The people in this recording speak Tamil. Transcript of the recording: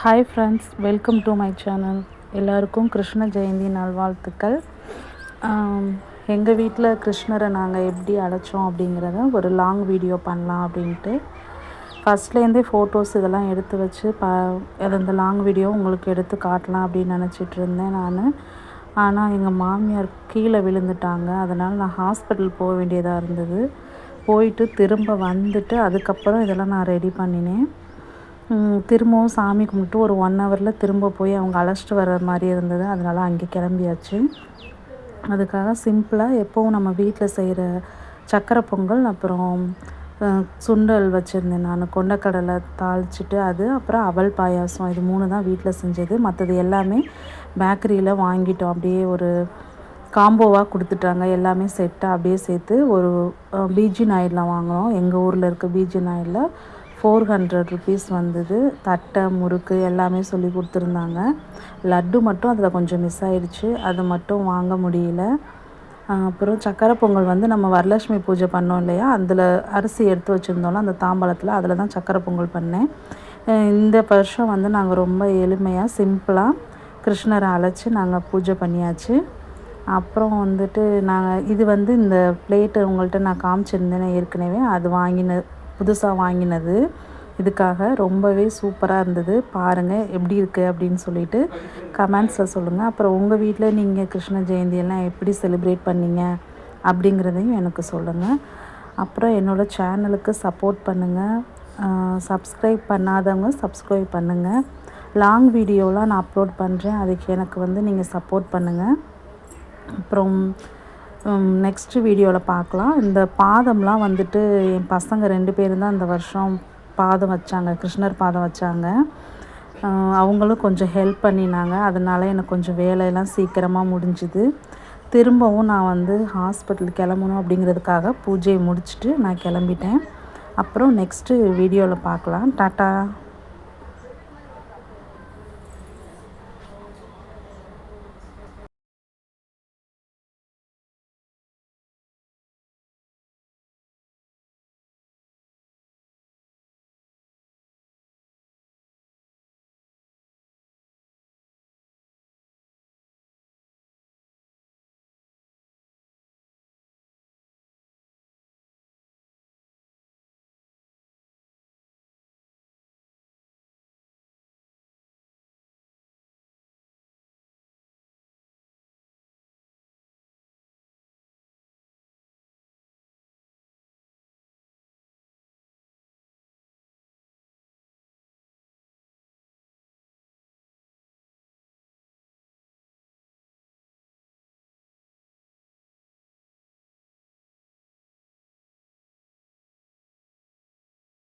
Hi friends welcome to my channel எல்லாருக்கும் கிருஷ்ண ஜெயந்தி நல்வாழ்த்துக்கள். எங்கள் வீட்டில் கிருஷ்ணரை நாங்கள் எப்படி அழைச்சோம் அப்படிங்கிறத ஒரு லாங் வீடியோ பண்ணலாம் அப்படின்ட்டு. ஃபஸ்ட்லேருந்தே ஃபோட்டோஸ் இதெல்லாம் எடுத்து வச்சு ப அது அந்த லாங் வீடியோ உங்களுக்கு எடுத்து காட்டலாம் அப்படின்னு நினச்சிட்டு இருந்தேன் நான். ஆனால் எங்கள் மாமியார் கீழே விழுந்துட்டாங்க. அதனால் நான் ஹாஸ்பிட்டல் போக வேண்டியதாக இருந்தது. போயிட்டு திரும்ப வந்துட்டு அதுக்கப்புறம் இதெல்லாம் நான் ரெடி பண்ணினேன். திரும்பவும் சாமி கும்பிட்டு ஒரு ஒன் ஹவரில் திரும்ப போய் அவங்க அழைச்சிட்டு வர மாதிரி இருந்தது. அதனால் அங்கே கிளம்பியாச்சு. அதுக்காக சிம்பிளாக எப்போவும் நம்ம வீட்டில் செய்கிற சக்கரை பொங்கல் அப்புறம் சுண்டல் வச்சுருந்தேன் நான். கொண்டக்கடலை தாளிச்சிட்டு அது அப்புறம் அவல் பாயாசம். இது மூணு தான் வீட்டில் செஞ்சது. மற்றது எல்லாமே பேக்கரியில் வாங்கிட்டோம். அப்படியே ஒரு காம்போவாக கொடுத்துட்டாங்க. எல்லாமே செட்டாக அப்படியே சேர்த்து ஒரு பீஜி நாயிலில் வாங்கினோம். எங்கள் ஊரில் இருக்க பீஜி நாயிலில் ஃபோர் ஹண்ட்ரட் ருபீஸ் வந்தது. தட்டை முறுக்கு எல்லாமே சொல்லி கொடுத்துருந்தாங்க. லட்டு மட்டும் அதில் கொஞ்சம் மிஸ் ஆயிடுச்சு. அது மட்டும் வாங்க முடியல. அப்புறம் சக்கரை பொங்கல் வந்து நம்ம வரலட்சுமி பூஜை பண்ணோம் இல்லையா? அதில் அரிசி எடுத்து வச்சுருந்தோம்ல அந்த தாம்பாளத்தில் அதில் தான் சக்கரை பொங்கல் பண்ணேன். இந்த வருஷம் வந்து நாங்கள் ரொம்ப எளிமையாக சிம்பிளாக கிருஷ்ணரை அழைச்சி நாங்கள் பூஜை பண்ணியாச்சு. அப்புறம் வந்துட்டு நாங்கள் இது வந்து இந்த பிளேட்டு உங்கள்கிட்ட நான் காமிச்சிருந்தேன் ஏற்கனவே அது வாங்கின புதுசாக வாங்கினது. இதுக்காக ரொம்பவே சூப்பராக இருந்தது. பாருங்கள் எப்படி இருக்குது அப்படின்னு சொல்லிட்டு கமெண்ட்ஸில் சொல்லுங்கள் அப்புறம் உங்கள் வீட்டில் நீங்கள் கிருஷ்ண ஜெயந்தியெல்லாம் எப்படி செலிப்ரேட் பண்ணீங்க அப்படிங்கிறதையும் எனக்கு சொல்லுங்கள் அப்புறம் என்னோடய சேனலுக்கு சப்போர்ட் பண்ணுங்கள் சப்ஸ்கிரைப் பண்ணாதவங்க சப்ஸ்கிரைப் பண்ணுங்கள் லாங் வீடியோலாம் நான் அப்லோட் பண்ணுறேன் அதுக்கு எனக்கு வந்து நீங்கள் சப்போர்ட் பண்ணுங்கள் அப்புறம் நெக்ஸ்ட்டு வீடியோவில் பார்க்கலாம். இந்த பாதம்லாம் வந்துட்டு என் பசங்க ரெண்டு பேரும் தான் இந்த வருஷம் பாதம் வச்சாங்க கிருஷ்ணர் பாதம் வச்சாங்க. அவங்களும் கொஞ்சம் ஹெல்ப் பண்ணினாங்க. அதனால் எனக்கு கொஞ்சம் வேலையெல்லாம் சீக்கிரமாக முடிஞ்சுது. திரும்பவும் நான் வந்து ஹாஸ்பிட்டல் கிளம்பணும் அப்படிங்கிறதுக்காக பூஜையை முடிச்சுட்டு நான் கிளம்பிட்டேன். அப்புறம் நெக்ஸ்ட்டு வீடியோவில் பார்க்கலாம். டாட்டா!